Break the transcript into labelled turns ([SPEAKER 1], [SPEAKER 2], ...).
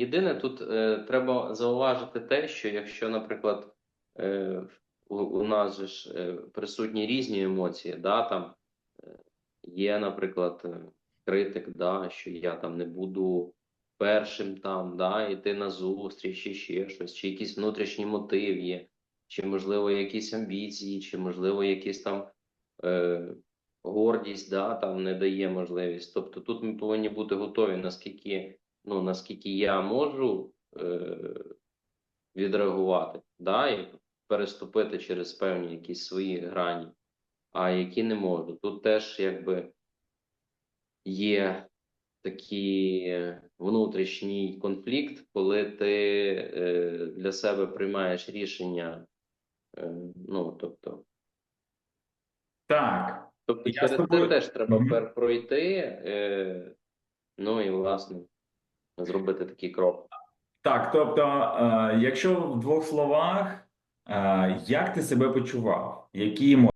[SPEAKER 1] Єдине, тут е, треба зауважити те, що якщо, наприклад, е, у, у нас ж е, присутні різні емоції, да, там е, є, наприклад, е, критик, да, що я там не буду першим там, да, йти на зустріч, чи ще щось, чи якийсь внутрішній мотив є, чи, можливо, якісь амбіції, чи, можливо, якісь там е, гордість, да, там не дає можливість. Тобто тут ми повинні бути готові, наскільки ну, наскільки я можу е, відреагувати, да, і переступити через певні якісь свої грані, а які не можу. Тут теж якби є такий внутрішній конфлікт, коли ти е, для себе приймаєш рішення, е, ну, тобто,
[SPEAKER 2] Так,
[SPEAKER 1] тобто
[SPEAKER 2] Я
[SPEAKER 1] через це теж треба пройти, е, ну і власне зробити такий крок.
[SPEAKER 2] так. Тобто, е, якщо в двох словах, е, як ти себе почував? Які емоції?